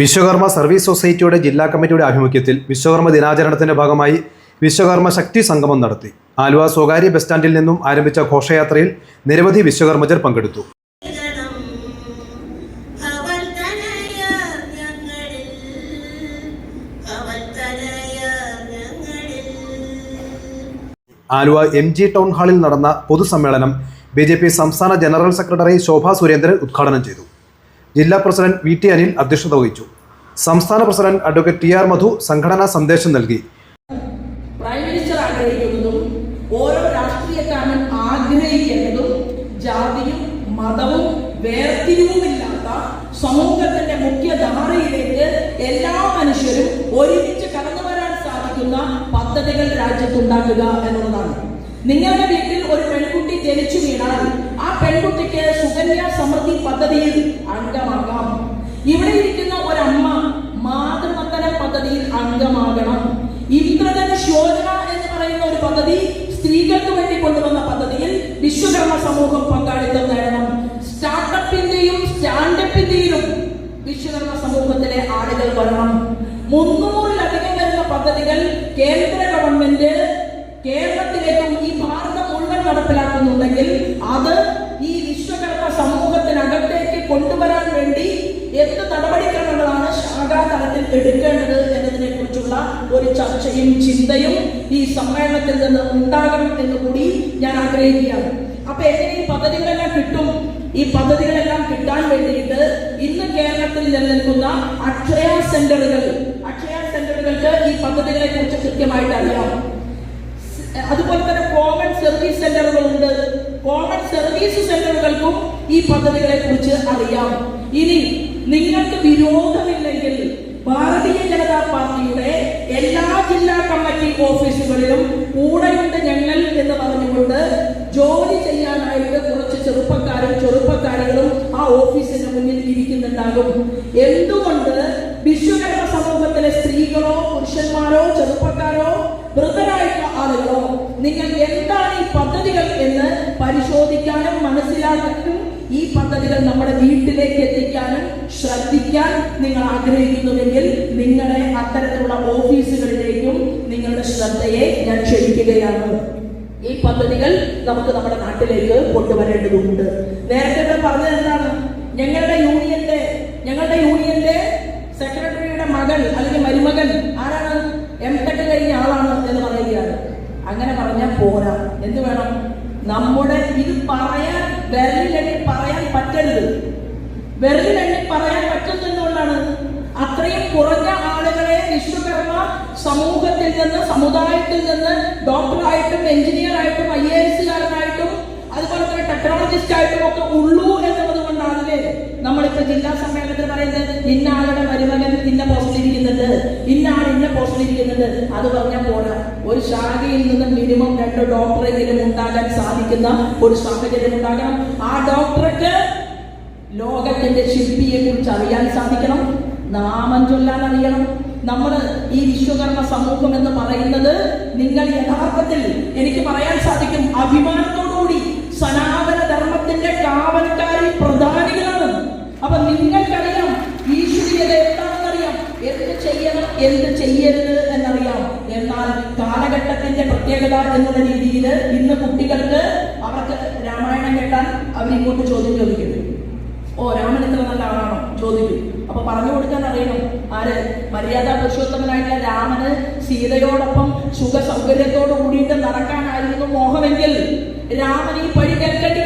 Vishwakarma service സൊസൈറ്റിയുടെ ജില്ലാ കമ്മിറ്റിയുടെ ആഭിമുഖ്യത്തിൽ വിശ്വകർമ്മ ദിനാചരണത്തിന്റെ ഭാഗമായി വിശ്വകർമ്മ ശക്തി സംഗമം നടത്തി. ആലുവ സ്വകാര്യ ബസ് സ്റ്റാൻഡിൽ നിന്നും ആരംഭിച്ച ഘോഷയാത്രയിൽ നിരവധി വിശ്വകർമ്മജർ പങ്കെടുത്തു. ആലുവ എം ജി ടൗൺ ഹാളിൽ നടന്ന പൊതുസമ്മേളനം ബി ജെ പി സംസ്ഥാന ജനറൽ സെക്രട്ടറി ശോഭാ സുരേന്ദ്രൻ ഉദ്ഘാടനം ചെയ്തു. ജില്ലാ പ്രസിഡന്റ് വി ടി അനിൽ അധ്യക്ഷത വഹിച്ചു. സംസ്ഥാന president advocate T R Madhu സംഘടനാ സന്ദേശം നൽകി. പ്രൈം മിനിസ്റ്റർ ആഗ്രഹിക്കുന്നതും ഓരോ രാഷ്ട്രീയക്കാരനും ആഗ്രഹിക്കേണ്ടതും ജാതിയും മതവും വേർതിരിവുമില്ലാത്ത സമൂഹത്തിന്റെ മുഖ്യധാരയിലേക്ക് എല്ലാ മനുഷ്യരും ഒരുമിച്ച് കടന്നു വരാൻ സാധിക്കുന്ന പദ്ധതികൾ രാജ്യത്തുണ്ടാക്കുക എന്നുള്ളതാണ്. നിങ്ങളുടെ വീട്ടിൽ ഒരു പെൺകുട്ടി ജനിച്ചു വീണാൽ ആ പെൺകുട്ടിക്ക് സുകന്യ സമൃദ്ധി പദ്ധതിയിൽ അംഗമാകാം. ഇവിടെ ഇരിക്കുന്ന ഒരമ്മ മാതൃമന്ദന പദ്ധതിയിൽ അംഗമാകണം. ഇന്ദ്രധനുഷ് യോജന എന്ന് പറയുന്ന ഒരു പദ്ധതി സ്ത്രീകൾക്ക് വേണ്ടി കൊണ്ടുവന്ന പദ്ധതിയിൽ വിശ്വകർമ്മ സമൂഹം പങ്കാളിത്തം നേടണം. സ്റ്റാർട്ടപ്പിന്റെയും സ്റ്റാൻഡപ്പിന്റെയും വിശ്വകർമ്മ സമൂഹത്തിലെ ആളുകൾ വരണം. മുന്നൂറിലധികം വരുന്ന പദ്ധതികൾ കേന്ദ്ര ഗവൺമെന്റ് കേരളത്തിലേക്കും ഈ ഭാരതം മുഴുവൻ നടപ്പിലാക്കുന്നുണ്ടെങ്കിൽ അത് ഈ എടുക്കേണ്ടത് എന്നതിനെ കുറിച്ചുള്ള ഒരു ചർച്ചയും ചിന്തയും ഈ സമ്മേളനത്തിൽ നിന്ന് ഉണ്ടാകണം എന്ന് കൂടി ഞാൻ ആഗ്രഹിക്കുകയാണ്. അപ്പൊ എങ്ങനെ ഈ പദ്ധതികളെല്ലാം കിട്ടും? ഈ പദ്ധതികളെല്ലാം കിട്ടാൻ വേണ്ടിയിട്ട് ഇന്ന് കേരളത്തിൽ നിലനിൽക്കുന്ന അക്ഷയ സെന്ററുകൾ അക്ഷയ സെന്ററുകൾക്ക് ഈ പദ്ധതികളെ കുറിച്ച് കൃത്യമായിട്ട് അറിയാം. അതുപോലെ തന്നെ കോമൺ സർവീസ് സെന്ററുകളുണ്ട്. കോമൺ സർവീസ് സെന്ററുകൾക്കും ഈ പദ്ധതികളെ കുറിച്ച് അറിയാം. ഇനി നിങ്ങൾക്ക് വിരോധമില്ലെങ്കിൽ ഓഫീസുകളിലും കൂടെയുണ്ട് ഞങ്ങൾ എന്ന് പറഞ്ഞുകൊണ്ട് ജോലി ചെയ്യാനായിട്ട് കുറച്ച് ചെറുപ്പക്കാരും ചെറുപ്പക്കാരികളും ആ ഓഫീസിന് മുന്നിൽ ഇരിക്കുന്നുണ്ടാകും. എന്തുകൊണ്ട് വിശ്വകർമ്മ സമൂഹത്തിലെ സ്ത്രീകളോ പുരുഷന്മാരോ ചെറുപ്പക്കാരോ വൃദ്ധരായിട്ടുള്ള ആളുകളോ നിങ്ങൾ എന്താണ് ഈ പദ്ധതികൾ എന്ന് പരിശോധിക്കാനും മനസ്സിലാക്കാനും ഈ പദ്ധതികൾ നമ്മുടെ വീട്ടിലേക്ക് എത്തിക്കാനും ശ്രദ്ധിക്കാൻ നിങ്ങൾ ആഗ്രഹിക്കുന്നുവെങ്കിൽ നിങ്ങളെ അത്തരത്തിലുള്ള ഓഫീസുകളിലേക്കും ശ്രദ്ധയെ ഞാൻ ക്ഷണിക്കുകയാണ്. ഈ പദ്ധതികൾ നമുക്ക് നമ്മുടെ നാട്ടിലേക്ക് കൊണ്ടുവരേണ്ടതുണ്ട്. നേരത്തെ ഇവിടെ പറഞ്ഞത് എന്താണ്? ഞങ്ങളുടെ യൂണിയന്റെ ഞങ്ങളുടെ യൂണിയന്റെ സെക്രട്ടറിയുടെ മകൻ അല്ലെങ്കിൽ മരുമകൻ ആരാണ്? എം ടെക് കഴിഞ്ഞ ആളാണ് എന്ന് പറയുകയാണ്. അങ്ങനെ പറഞ്ഞാൽ പോരാ. എന്ത് വേണം? നമ്മുടെ ഇത് പറയാൻ വിരലിലെണ്ണി പറയാൻ പറ്റരുത്. വിരലിലെണ്ണി പറയാൻ പറ്റുന്നതുകൊണ്ടാണ് അത്രയും കുറഞ്ഞ ആളുകളെ വിശ്വകർമ്മ സമൂഹത്തിൽ നിന്ന് സമുദായത്തിൽ നിന്ന് ഡോക്ടറായിട്ടും എഞ്ചിനീയർ ആയിട്ടും ഐ എ എസുകാരനായിട്ടും അതുപോലെ തന്നെ ടെക്നോളജിസ്റ്റ് ആയിട്ടും ഒക്കെ ഉള്ളൂ എന്നുള്ളത് കൊണ്ടാണല്ലേ നമ്മളിപ്പോ ജില്ലാ സമ്മേളനത്തിൽ പറയുന്നത് ഇന്ന ആളുടെ മരുമകൻ ഇന്ന പോസ്റ്റിൽ ഇരിക്കുന്നുണ്ട് ഇന്ന ആൾ ഇന്ന പോസ്റ്റിൽ ഇരിക്കുന്നുണ്ട്. അത് പറഞ്ഞാൽ പോരാ. ഒരു ശാഖയിൽ നിന്ന് മിനിമം രണ്ട് ഡോക്ടറെങ്കിലും ഉണ്ടാകാൻ സാധിക്കുന്ന ഒരു സാഹചര്യം ഉണ്ടാകണം. ആ ഡോക്ടർക്ക് ലോകത്തിന്റെ ശില്പിയെ കുറിച്ച് അറിയാൻ സാധിക്കണം. നാമം ചൊല്ലാൻ അറിയണം. നമ്മൾ ഈ വിശ്വകർമ്മ സമൂഹം എന്ന് പറയുന്നത് നിങ്ങൾ യഥാർത്ഥത്തിൽ എനിക്ക് പറയാൻ സാധിക്കും അഭിമാനത്തോടുകൂടി സനാതന ധർമ്മത്തിന്റെ കാവൽക്കാരി പ്രധാനികളാണ്. അപ്പൊ നിങ്ങൾക്കറിയാം ഈശ്വരീയത എന്താണെന്നറിയാം. എന്ത് ചെയ്യണം എന്ത് ചെയ്യരുത് എന്നറിയാം. എന്നാൽ കാലഘട്ടത്തിന്റെ പ്രത്യേകത എന്നുള്ള രീതിയിൽ ഇന്ന് കുട്ടികൾക്ക് അവർക്ക് രാമായണം കേട്ടാൽ അവരിങ്ങോട്ട് മര്യാദ പുരുഷോത്തമനായിട്ടുള്ള രാമന് സീതയോടൊപ്പം സുഖ സൗകര്യത്തോട് കൂടിയിട്ട് നടക്കാനായിരുന്നു മോഹമെങ്കിൽ രാമൻ ഈ പഴി കേൾക്കേണ്ടി